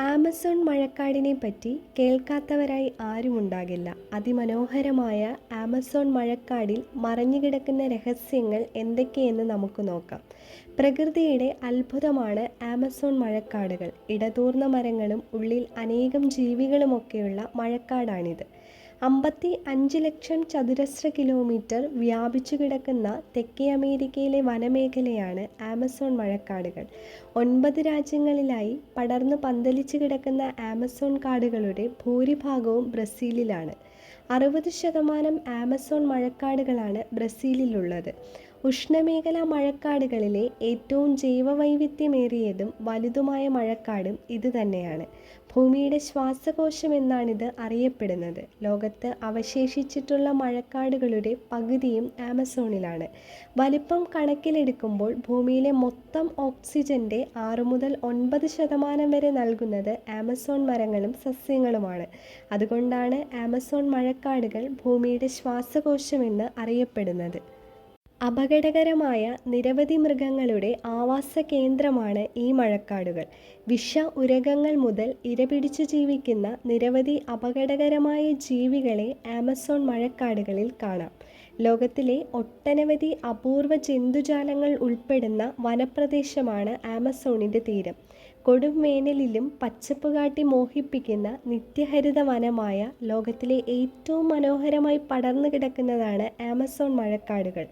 Amazon മഴക്കാടിനെ പറ്റി കേൾക്കാത്തവരായി ആരുമുണ്ടാകില്ല. അതിമനോഹരമായ Amazon മഴക്കാടിൽ മറഞ്ഞുകിടക്കുന്ന രഹസ്യങ്ങൾ എന്തൊക്കെയെന്ന് നമുക്ക് നോക്കാം. പ്രകൃതിയുടെ അത്ഭുതമാണ് ആമസോൺ മഴക്കാടുകൾ. ഇടതൂർന്ന മരങ്ങളും ഉള്ളിൽ അനേകം ജീവികളുമൊക്കെയുള്ള മഴക്കാടാണിത്. അമ്പത്തി അഞ്ച് ലക്ഷം ചതുരശ്ര കിലോമീറ്റർ വ്യാപിച്ചു കിടക്കുന്ന തെക്കേ അമേരിക്കയിലെ വനമേഖലയാണ് ആമസോൺ മഴക്കാടുകൾ. ഒൻപത് രാജ്യങ്ങളിലായി പടർന്ന് പന്തലിച്ചു കിടക്കുന്ന ആമസോൺ കാടുകളുടെ ഭൂരിഭാഗവും ബ്രസീലിലാണ്. അറുപത് ശതമാനം ആമസോൺ മഴക്കാടുകളാണ് ബ്രസീലിലുള്ളത്. ഉഷ്ണമേഖലാ മഴക്കാടുകളിലെ ഏറ്റവും ജൈവവൈവിധ്യമേറിയതും വലുതുമായ മഴക്കാടും ഇത് തന്നെയാണ് ഭൂമിയുടെ ശ്വാസകോശം എന്നാണിത് അറിയപ്പെടുന്നത്. ലോകത്ത് അവശേഷിച്ചിട്ടുള്ള മഴക്കാടുകളുടെ പകുതിയും ആമസോണിലാണ്. വലിപ്പം കണക്കിലെടുക്കുമ്പോൾ ഭൂമിയിലെ മൊത്തം ഓക്സിജന്റെ ആറു മുതൽ ഒൻപത് ശതമാനം വരെ നൽകുന്നത് ആമസോൺ മരങ്ങളും സസ്യങ്ങളുമാണ്. അതുകൊണ്ടാണ് ആമസോൺ മഴക്കാടുകൾ ഭൂമിയുടെ ശ്വാസകോശമെന്ന് അറിയപ്പെടുന്നത്. അപകടകരമായ നിരവധി മൃഗങ്ങളുടെ ആവാസ കേന്ദ്രമാണ് ഈ മഴക്കാടുകൾ. വിഷ ഉരഗങ്ങൾ മുതൽ ഇരപിടിച്ച് ജീവിക്കുന്ന നിരവധി അപകടകരമായ ജീവികളെ ആമസോൺ മഴക്കാടുകളിൽ കാണാം. ലോകത്തിലെ ഒട്ടനവധി അപൂർവ ജന്തുജാലങ്ങൾ ഉൾപ്പെടുന്ന വനപ്രദേശമാണ് ആമസോണിന്റെ തീരം. കൊടും വേനലിലും പച്ചപ്പ് കാട്ടി മോഹിപ്പിക്കുന്ന നിത്യഹരിത വനമായ ലോകത്തിലെ ഏറ്റവും മനോഹരമായി പടർന്നു കിടക്കുന്നതാണ് ആമസോൺ മഴക്കാടുകൾ.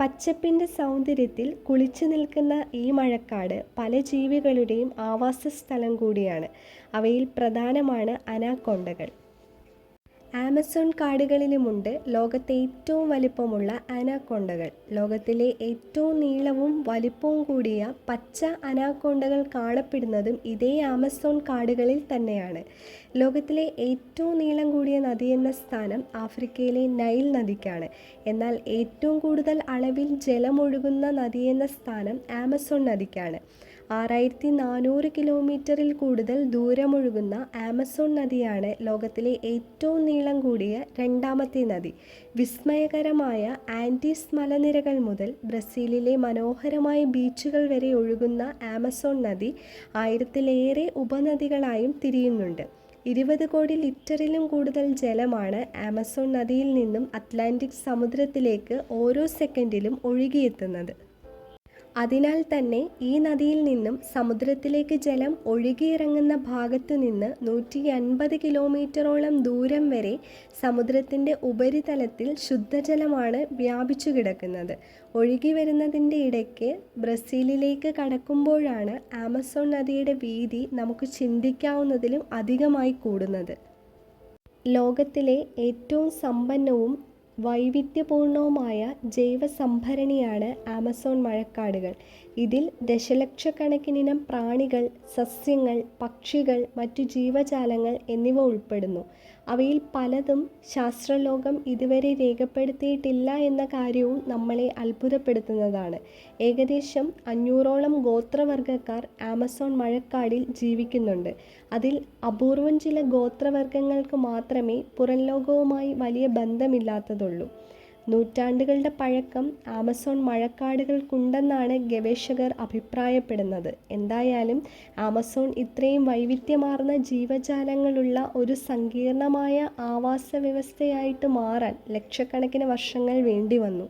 പച്ചപ്പിന്റെ സൗന്ദര്യത്തിൽ കുളിച്ചു നിൽക്കുന്ന ഈ മഴക്കാട് പല ജീവികളുടെയും ആവാസ സ്ഥലം കൂടിയാണ്. അവയിൽ പ്രധാനമാണ് അനാക്കൊണ്ടകൾ. ആമസോൺ കാടുകളിലുമുണ്ട് ലോകത്തെ ഏറ്റവും വലിപ്പമുള്ള അനാക്കോണ്ടകൾ. ലോകത്തിലെ ഏറ്റവും നീളവും വലിപ്പവും കൂടിയ പച്ച അനാക്കോണ്ടകൾ കാണപ്പെടുന്നതും ഇതേ ആമസോൺ കാടുകളിൽ തന്നെയാണ്. ലോകത്തിലെ ഏറ്റവും നീളം കൂടിയ നദി എന്ന സ്ഥാനം ആഫ്രിക്കയിലെ നൈൽ നദിക്കാണ്. എന്നാൽ ഏറ്റവും കൂടുതൽ അളവിൽ ജലമൊഴുകുന്ന നദി എന്ന സ്ഥാനം ആമസോൺ നദിക്കാണ്. ആറായിരത്തി നാനൂറ് കിലോമീറ്ററിൽ കൂടുതൽ ദൂരമൊഴുകുന്ന ആമസോൺ നദിയാണ് ലോകത്തിലെ ഏറ്റവും നീളം കൂടിയ രണ്ടാമത്തെ നദി. വിസ്മയകരമായ ആന്റീസ് മലനിരകൾ മുതൽ ബ്രസീലിലെ മനോഹരമായ ബീച്ചുകൾ വരെ ഒഴുകുന്ന ആമസോൺ നദി ആയിരത്തിലേറെ ഉപനദികളായും തിരിയുന്നുണ്ട്. ഇരുപത് കോടി ലിറ്ററിലും കൂടുതൽ ജലമാണ് ആമസോൺ നദിയിൽ നിന്നും അറ്റ്ലാന്റിക് സമുദ്രത്തിലേക്ക് ഓരോ സെക്കൻഡിലും ഒഴുകിയെത്തുന്നത്. അതിനാൽ തന്നെ ഈ നദിയിൽ നിന്നും സമുദ്രത്തിലേക്ക് ജലം ഒഴുകിയിറങ്ങുന്ന ഭാഗത്തു നിന്ന് നൂറ്റി അൻപത് കിലോമീറ്ററോളം ദൂരം വരെ സമുദ്രത്തിന്റെ ഉപരിതലത്തിൽ ശുദ്ധജലമാണ് വ്യാപിച്ചു കിടക്കുന്നത് ഒഴുകി വരുന്നതിന്റെ ഇടയ്ക്ക് ബ്രസീലിലേക്ക് കടക്കുമ്പോഴാണ് ആമസോൺ നദിയുടെ വീതി നമുക്ക് ചിന്തിക്കാവുന്നതിലും അധികമായി കൂടുന്നത്. ലോകത്തിലെ ഏറ്റവും സമ്പന്നവും വൈവിധ്യപൂർണവുമായ ജൈവസംഭരണിയാണ് ആമസോൺ മഴക്കാടുകൾ. ഇതിൽ ദശലക്ഷക്കണക്കിനിനം പ്രാണികൾ സസ്യങ്ങൾ പക്ഷികൾ മറ്റു ജീവജാലങ്ങൾ എന്നിവ ഉൾപ്പെടുന്നു. അവയിൽ പലതും ശാസ്ത്രലോകം ഇതുവരെ രേഖപ്പെടുത്തിയിട്ടില്ല എന്ന കാര്യവും നമ്മളെ അത്ഭുതപ്പെടുത്തുന്നതാണ്. ഏകദേശം അഞ്ഞൂറോളം ഗോത്രവർഗക്കാർ ആമസോൺ മഴക്കാടിൽ ജീവിക്കുന്നുണ്ട്. അതിൽ അപൂർവം ചില ഗോത്രവർഗങ്ങൾക്ക് മാത്രമേ പുറംലോകവുമായി വലിയ ബന്ധമില്ലാത്തതുള്ളൂ. നൂറ്റാണ്ടുകളുടെ പഴക്കം ആമസോൺ മഴക്കാടുകൾക്കുണ്ടെന്നാണ് ഗവേഷകർ അഭിപ്രായപ്പെടുന്നത്. എന്തായാലും ആമസോൺ ഇത്രയും വൈവിധ്യമാർന്ന ജീവജാലങ്ങളുള്ള ഒരു സങ്കീർണമായ ആവാസ വ്യവസ്ഥയായിട്ട് മാറാൻ ലക്ഷക്കണക്കിന് വർഷങ്ങൾ വേണ്ടി വന്നു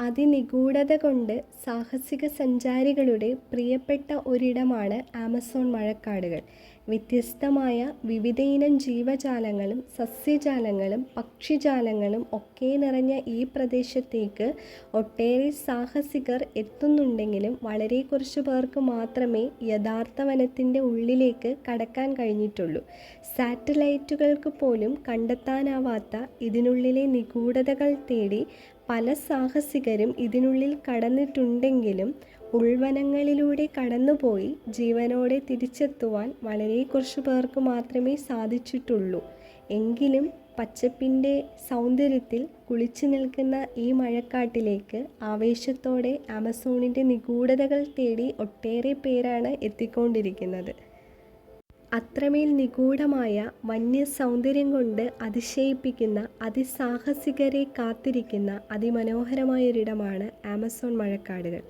അതിനിഗൂഢത കൊണ്ട് സാഹസിക സഞ്ചാരികളുടെ പ്രിയപ്പെട്ട ഒരിടമാണ് ആമസോൺ മഴക്കാടുകൾ. വ്യത്യസ്തമായ വിവിധയിനം ജീവജാലങ്ങളും സസ്യജാലങ്ങളും പക്ഷിജാലങ്ങളും ഒക്കെ നിറഞ്ഞ ഈ പ്രദേശത്തേക്ക് ഒട്ടേറെ സാഹസികർ എത്തുന്നുണ്ടെങ്കിലും വളരെ കുറച്ച് പേർക്ക് മാത്രമേ യഥാർത്ഥ വനത്തിന്റെ ഉള്ളിലേക്ക് കടക്കാൻ കഴിഞ്ഞിട്ടുള്ളൂ. സാറ്റലൈറ്റുകൾക്ക് പോലും കണ്ടെത്താനാവാത്ത ഇതിനുള്ളിലെ നിഗൂഢതകൾ തേടി പല സാഹസികരും ഇതിനുള്ളിൽ കടന്നിട്ടുണ്ടെങ്കിലും ഉൾവനങ്ങളിലൂടെ കടന്നുപോയി ജീവനോടെ തിരിച്ചെത്തുവാൻ വളരെ കുറച്ച് പേർക്ക് മാത്രമേ സാധിച്ചിട്ടുള്ളൂ. എങ്കിലും പച്ചപ്പിന്റെ സൗന്ദര്യത്തിൽ കുളിച്ചു നിൽക്കുന്ന ഈ മഴക്കാട്ടിലേക്ക് ആവേശത്തോടെ ആമസോണിന്റെ നിഗൂഢതകൾ തേടി ഒട്ടേറെ പേരാണ് എത്തിക്കൊണ്ടിരിക്കുന്നത്. അത്രമേൽ നിഗൂഢമായ വന്യ സൗന്ദര്യം കൊണ്ട് അതിശയിപ്പിക്കുന്ന അതിസാഹസികരെ കാത്തിരിക്കുന്ന അതിമനോഹരമായൊരിടമാണ് ആമസോൺ മഴക്കാടുകൾ.